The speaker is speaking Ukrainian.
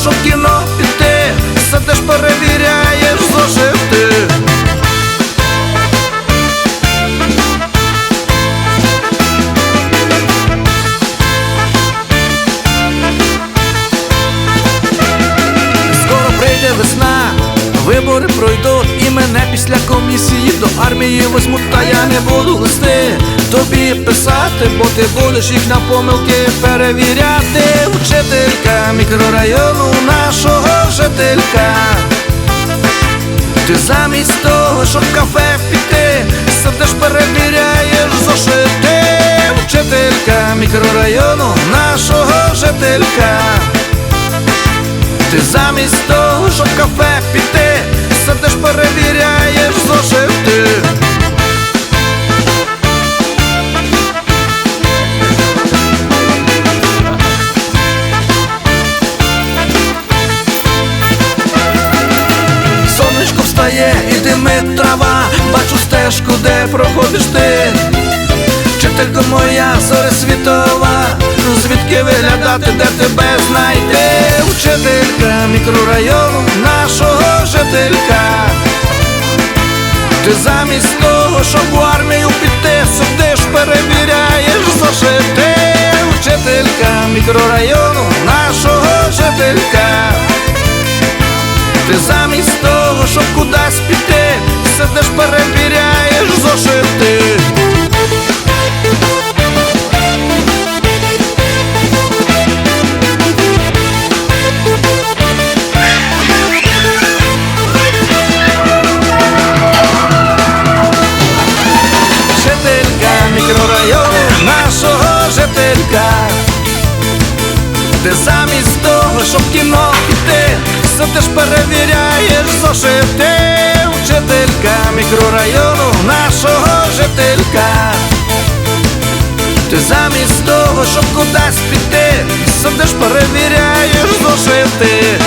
щоб в кіно піти, сидиш перевіряєш зошити. Скоро прийде весна, вибори пройдуть і мене після комісії до армії возьмуть, та я не буду листи тобі писати, бо ти будеш їх на помилки перевіряти. Вчителька мікрорайону нашого. Ти замість того, щоб кафе піти, сидиш перевіряєш зошити. Вчителька мікрорайону нашого жителька. Ти замість того, щоб кафе піти, сидиш перевіряєш зошити. Встає і димить трава, бачу стежку, де проходиш ти. Вчителько моя зоря світова, ну звідки виглядати, де тебе знайти? Вчителька мікрорайону нашого жителька. Ти замість того, щоб в армію піти, сидиш, перевіряєш зошити. Вчителька мікрорайону нашого жителька. Ти замість того, щоб кудись піти, сидиш, перевіряєш зошити. Жителька мікрорайону нашого жителька. Ти замість того, щоб в піти, сидиш, перевіряєш зошити. Вчителька мікрорайону нашого жителька. Ти замість того, щоб кудись піти, сидиш, перевіряєш зошити.